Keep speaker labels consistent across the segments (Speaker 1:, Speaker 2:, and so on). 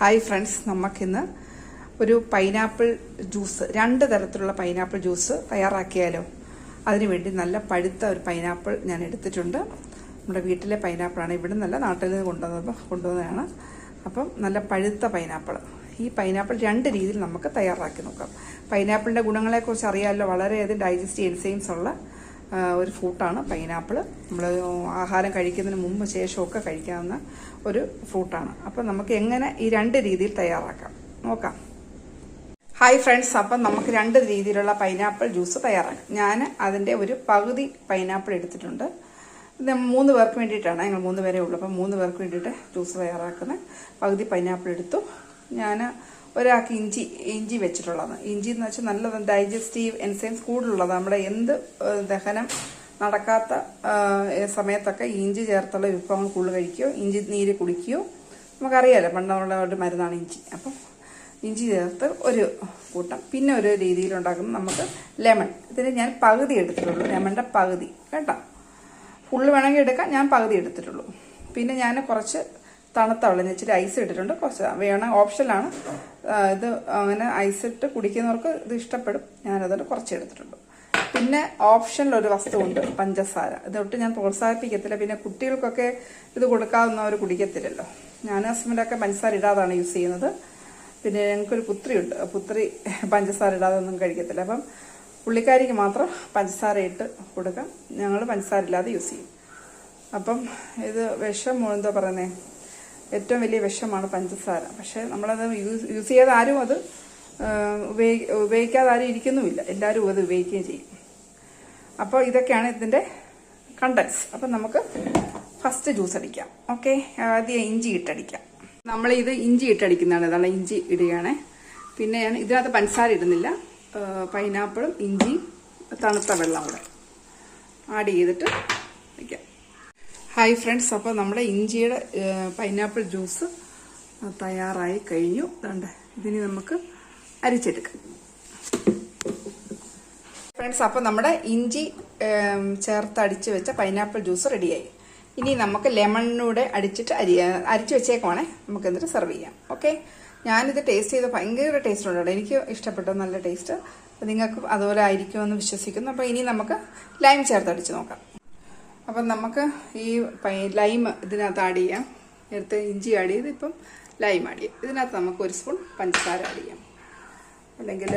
Speaker 1: Hi friends നമുക്കിന്ന് ഒരു pineapple juice രണ്ട് തരത്തിലുള്ള പൈനാപ്പിൾ ജ്യൂസ് തയ്യാറാക്കിയാലോ? അതിനുവേണ്ടി നല്ല പഴുത്ത ഒരു പൈനാപ്പിൾ ഞാൻ എടുത്തിട്ടുണ്ട്. നമ്മുടെ വീട്ടിലെ പൈനാപ്പിളാണ് ഇവിടെ നല്ല നാട്ടിൽ നിന്ന് കൊണ്ടുവന്നത് കൊണ്ടുവന്നതാണ്. അപ്പം നല്ല പഴുത്ത പൈനാപ്പിൾ ഈ പൈനാപ്പിൾ രണ്ട് രീതിയിൽ നമുക്ക് തയ്യാറാക്കി നോക്കാം. പൈനാപ്പിളിന്റെ ഗുണങ്ങളെക്കുറിച്ച് അറിയാമല്ലോ വളരെയധികം ഡൈജസ്റ്റീവ് എൻസൈംസ് ഉള്ള ഒരു ഫ്രൂട്ടാണ്. പൈനാപ്പിൾ നമ്മൾ ആഹാരം കഴിക്കുന്നതിന് മുമ്പ് ശേഷമൊക്കെ കഴിക്കാവുന്ന ഒരു ഫ്രൂട്ടാണ്. അപ്പം നമുക്ക് എങ്ങനെ ഈ രണ്ട് രീതിയിൽ തയ്യാറാക്കാം. നോക്കാം. ഹായ് ഫ്രണ്ട്സ് അപ്പം നമുക്ക് രണ്ട് രീതിയിലുള്ള പൈനാപ്പിൾ ജ്യൂസ് തയ്യാറാക്കാം. ഞാൻ അതിന്റെ ഒരു പകുതി പൈനാപ്പിൾ എടുത്തിട്ടുണ്ട്. മൂന്ന് പേർക്ക് വേണ്ടിയിട്ടാണ്. ഞങ്ങൾ മൂന്ന് പേരേ ഉള്ളൂ. അപ്പം മൂന്ന് പേർക്ക് വേണ്ടിയിട്ട് ജ്യൂസ് തയ്യാറാക്കുന്നത്. പകുതി പൈനാപ്പിൾ എടുത്തു. ഞാൻ ഒരാൾക്ക് ഇഞ്ചി ഇഞ്ചി വെച്ചിട്ടുള്ളത് ഇഞ്ചി എന്ന് വെച്ചാൽ നല്ല ഡൈജസ്റ്റീവ് എൻസൈംസ് കൂടുതലുള്ളത് നമ്മുടെ എന്ത് ദഹനം നടക്കാത്ത സമയത്തൊക്കെ ഇഞ്ചി ചേർത്തുള്ള വിഭവങ്ങൾ കൂടുതൽ കഴിക്കുകയോ ഇഞ്ചി നീര് കുടിക്കുകയോ നമുക്കറിയാലോ പണ്ടുള്ള ഒരു മരുന്നാണ് ഇഞ്ചി. അപ്പം ഇഞ്ചി ചേർത്ത് ഒരു കൂട്ടം. പിന്നെ ഒരു രീതിയിൽ ഉണ്ടാക്കുന്നത് നമുക്ക് ലെമൺ. ഇതിന് ഞാൻ പകുതി എടുത്തിട്ടുള്ളൂ. ലെമണിന്റെ പകുതി. കേട്ടോ? ഫുള്ള് വേണമെങ്കിൽ എടുക്കാം. ഞാൻ പകുതി എടുത്തിട്ടുള്ളൂ. പിന്നെ ഞാൻ കുറച്ച് തണുത്ത വെള്ളം ഇച്ചിരി ഐസ് ഇട്ടിട്ടുണ്ട്. കുറച്ച് വേണം ഓപ്ഷനാണ് ഇത് അങ്ങനെ ഐസിട്ട് കുടിക്കുന്നവർക്ക് ഇത് ഇഷ്ടപ്പെടും. ഞാനതുകൊണ്ട് കുറച്ച് എടുത്തിട്ടുണ്ട്. പിന്നെ ഓപ്ഷനിൽ ഒരു വസ്തുവുണ്ട് പഞ്ചസാര. ഇതൊട്ട് ഞാൻ പ്രോത്സാഹിപ്പിക്കത്തില്ല. പിന്നെ കുട്ടികൾക്കൊക്കെ ഇത് കൊടുക്കാവുന്നവർ കുടിക്കത്തില്ലല്ലോ. ഞാൻ ഹസ്ബൻഡൊക്കെ പഞ്ചസാര ഇടാതാണ് യൂസ് ചെയ്യുന്നത്. പിന്നെ ഞങ്ങൾക്കൊരു പുത്രിയുണ്ട്. പുത്രി പഞ്ചസാര ഇടാതെ ഒന്നും കഴിക്കത്തില്ല. അപ്പം പുള്ളിക്കാരിക്ക് മാത്രം പഞ്ചസാര ഇട്ട് കൊടുക്കാം. ഞങ്ങൾ പഞ്ചസാര ഇല്ലാതെ യൂസ് ചെയ്യും. അപ്പം ഇത് വിഷം എന്താ പറയുന്നത് ഏറ്റവും വലിയ വിഷമാണ് പഞ്ചസാര. പക്ഷേ നമ്മളത് യൂസ് യൂസ് ചെയ്യാതെ ആരും അത് ഉപയോഗി ഉപയോഗിക്കാതെ ആരും ഇരിക്കുന്നുമില്ല. എല്ലാവരും അത് ഉപയോഗിക്കുകയും ചെയ്യും. അപ്പോൾ ഇതൊക്കെയാണ് ഇതിന്റെ കണ്ടൻസ് അപ്പം നമുക്ക് ഫസ്റ്റ് ജ്യൂസ് അടിക്കാം. ഓക്കെ ആദ്യം ഇഞ്ചി ഇട്ടടിക്കാം. നമ്മൾ ഇത് ഇഞ്ചി ഇട്ടടിക്കുന്നതാണ്. ഇതാണ് ഇഞ്ചി ഇടുകയാണ്. പിന്നെ ഞാൻ ഇതിനകത്ത് പഞ്ചസാര ഇടുന്നില്ല. പൈനാപ്പിളും ഇഞ്ചിയും തണുത്ത വെള്ളം കൂടെ ആഡ് ചെയ്തിട്ട് വയ്ക്കാം ഹായ് ഫ്രണ്ട്സ് അപ്പോൾ നമ്മുടെ ഇഞ്ചിയുടെ പൈനാപ്പിൾ ജ്യൂസ് തയ്യാറായി കഴിഞ്ഞു. അതുകൊണ്ട് ഇതിന് നമുക്ക് അരിച്ചെടുക്കാം. ഫ്രണ്ട്സ് അപ്പോൾ നമ്മുടെ ഇഞ്ചി ചേർത്ത് അടിച്ച് വെച്ച പൈനാപ്പിൾ ജ്യൂസ് റെഡിയായി ഇനി നമുക്ക് ലെമണിലൂടെ അടിച്ചിട്ട് അരി അരിച്ച് വെച്ചേക്കുവാണേ. നമുക്ക് എന്നിട്ട് സെർവ് ചെയ്യാം. ഓക്കെ ഞാനിത് ടേസ്റ്റ് ചെയ്ത് ഭയങ്കര ടേസ്റ്റ് ഉണ്ട്. എനിക്ക് ഇഷ്ടപ്പെട്ടു നല്ല ടേസ്റ്റ് നിങ്ങൾക്ക് അതുപോലെ ആയിരിക്കുമെന്ന് വിശ്വസിക്കുന്നു. അപ്പോൾ ഇനി നമുക്ക് ലൈം ചേർത്ത് അടിച്ച് നോക്കാം. അപ്പം നമുക്ക് ഈ ലൈം ഇതിനകത്ത് ആഡ് ചെയ്യാം. നേരത്തെ ഇഞ്ചി ആഡ് ചെയ്ത് ഇപ്പം ലൈം ആഡ് ചെയ്യാം. ഇതിനകത്ത് നമുക്ക് ഒരു സ്പൂൺ പഞ്ചസാര ആഡ് ചെയ്യാം. അല്ലെങ്കിൽ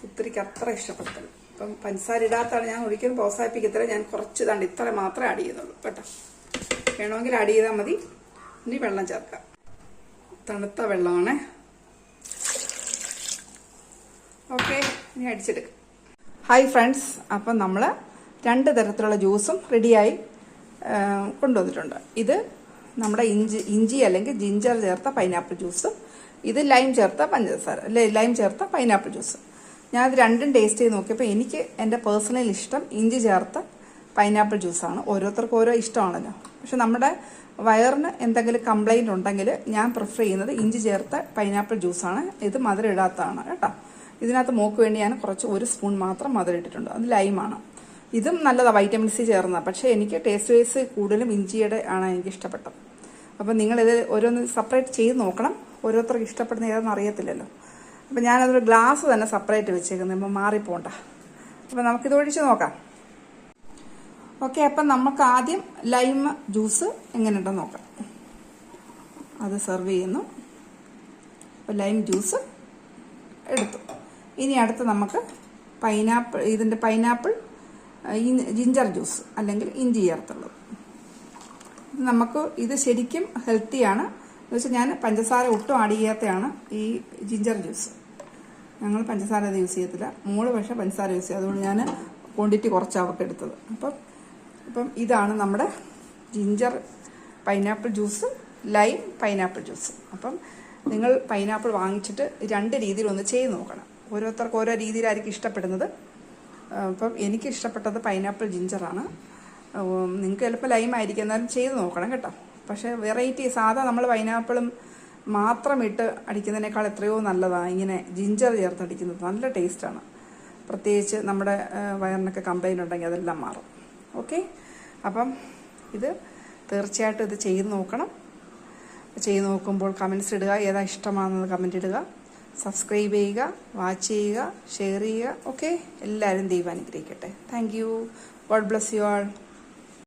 Speaker 1: പുത്തിരിക്ക് അത്ര ഇഷ്ടപ്പെടുത്തൽ അപ്പം പഞ്ചസാര ഇടാത്താണ് ഞാൻ ഒരിക്കലും പ്രോത്സാഹിപ്പിക്കത്തില്ല. ഞാൻ കുറച്ച് ഇതാണ്ട് ഇത്ര മാത്രമേ ആഡ് ചെയ്യുന്നുള്ളൂ. കേട്ടോ. വേണമെങ്കിൽ ആഡ് ചെയ്താൽ മതി. ഇനി വെള്ളം ചേർക്കാം. തണുത്ത വെള്ളമാണ്. ഓക്കെ. ഇനി അടിച്ചെടുക്കാം. ഹായ് ഫ്രണ്ട്സ് അപ്പം നമ്മൾ രണ്ട് തരത്തിലുള്ള ജ്യൂസും റെഡിയായി കൊണ്ടുവന്നിട്ടുണ്ട്. ഇത് നമ്മുടെ ഇഞ്ചി ഇഞ്ചി അല്ലെങ്കിൽ ജിഞ്ചർ ചേർത്ത പൈനാപ്പിൾ ജ്യൂസ് ഇത് ലൈം ചേർത്ത പഞ്ചസാര അല്ലെ ലൈം ചേർത്ത പൈനാപ്പിൾ ജ്യൂസ്. ഞാൻ അത് രണ്ടും ടേസ്റ്റ് ചെയ്ത് നോക്കിയപ്പോൾ എനിക്ക് എന്റെ പേഴ്സണൽ ഇഷ്ടം ഇഞ്ചി ചേർത്ത പൈനാപ്പിൾ ജ്യൂസാണ്. ഓരോരുത്തർക്കും ഓരോ ഇഷ്ടമാണല്ലോ. പക്ഷെ നമ്മുടെ വയറിന് എന്തെങ്കിലും കംപ്ലൈന്റ് ഉണ്ടെങ്കിൽ ഞാൻ പ്രിഫർ ചെയ്യുന്നത് ഇഞ്ചി ചേർത്ത പൈനാപ്പിൾ ജ്യൂസാണ്. ഇത് മധുരം ഇടാത്തതാണ് കേട്ടോ. ഇതിനകത്ത് മോക്ക് വേണ്ടി ഞാൻ കുറച്ച് ഒരു സ്പൂൺ മാത്രം മധുരം ഇട്ടിട്ടുണ്ട്. അത് ലൈമാണ്. ഇതും നല്ലതാണ് വൈറ്റമിൻ സി ചേർന്നതാണ് പക്ഷേ എനിക്ക് ടേസ്റ്റ് വൈസ് കൂടുതലും ഇഞ്ചിയുടെ ആണ് എനിക്ക് ഇഷ്ടപ്പെട്ടത്. അപ്പം നിങ്ങളിത് ഓരോന്ന് സെപ്പറേറ്റ് ചെയ്ത് നോക്കണം. ഓരോരുത്തർക്ക് ഇഷ്ടപ്പെടുന്ന ഏതെന്ന് അറിയത്തില്ലല്ലോ. അപ്പം ഞാനതൊരു ഗ്ലാസ് തന്നെ സെപ്പറേറ്റ് വെച്ചേക്കുന്നത് ഇപ്പം മാറിപ്പോണ്ട. അപ്പം നമുക്കിത് ഒഴിച്ച് നോക്കാം. ഓക്കെ അപ്പം നമുക്ക് ആദ്യം ലൈം ജ്യൂസ് എങ്ങനെയുണ്ടെന്ന് നോക്കാം. അത് സെർവ് ചെയ്യുന്നു. അപ്പം ലൈം ജ്യൂസ് എടുത്തു. ഇനി അടുത്ത് നമുക്ക് പൈനാപ്പിൾ ഇതിന്റെ പൈനാപ്പിൾ ജിഞ്ചർ ജ്യൂസ് അല്ലെങ്കിൽ ഇഞ്ചി ചേർത്തുള്ളത്. നമുക്ക് ഇത് ശരിക്കും ഹെൽത്തിയാണ് എന്ന് വെച്ചാൽ ഞാൻ പഞ്ചസാര ഒട്ടും ആഡ് ചെയ്യാത്തതാണ് ഈ ജിഞ്ചർ ജ്യൂസ് ഞങ്ങൾ പഞ്ചസാര അത് യൂസ് ചെയ്യത്തില്ല. മോൾ പക്ഷേ പഞ്ചസാര യൂസ് ചെയ്യും. അതുകൊണ്ട് ഞാൻ ക്വാണ്ടിറ്റി കുറച്ച് അവർക്ക് എടുത്തത്. അപ്പം അപ്പം ഇതാണ് നമ്മുടെ ginger pineapple juice lime pineapple juice അപ്പം നിങ്ങൾ പൈനാപ്പിൾ വാങ്ങിച്ചിട്ട് രണ്ട് രീതിയിൽ ഒന്ന് ചെയ്ത് നോക്കണം. ഓരോരുത്തർക്ക് ഓരോ രീതിയിലായിരിക്കും ഇഷ്ടപ്പെടുന്നത്. അപ്പം എനിക്ക് ഇഷ്ടപ്പെട്ടത് പൈനാപ്പിൾ ജിഞ്ചറാണ്. നിങ്ങൾക്ക് ചിലപ്പോൾ ലൈം ആയിരിക്കും എന്നാലും ചെയ്ത് നോക്കണം കേട്ടോ. പക്ഷേ വെറൈറ്റി സാധാ നമ്മൾ പൈനാപ്പിളും മാത്രം ഇട്ട് അടിക്കുന്നതിനേക്കാൾ എത്രയോ നല്ലതാണ് ഇങ്ങനെ ജിഞ്ചർ ചേർത്ത് അടിക്കുന്നത് നല്ല ടേസ്റ്റാണ്. പ്രത്യേകിച്ച് നമ്മുടെ വയറിനൊക്കെ കംപ്ലൈന്റ് ഉണ്ടെങ്കിൽ അതെല്ലാം മാറും. ഓക്കെ? അപ്പം ഇത് തീർച്ചയായിട്ടും ഇത് ചെയ്ത് നോക്കണം. ചെയ്ത് നോക്കുമ്പോൾ കമൻസ് ഇടുക. ഏതാ ഇഷ്ടമാണെന്ന് കമന്റ് ഇടുക. സബ്സ്ക്രൈബ് ചെയ്യുക വാച്ച് ചെയ്യുക ഷെയർ ചെയ്യുക. ഓക്കെ എല്ലാവരും ദൈവം അനുഗ്രഹിക്കട്ടെ. Thank you God bless you all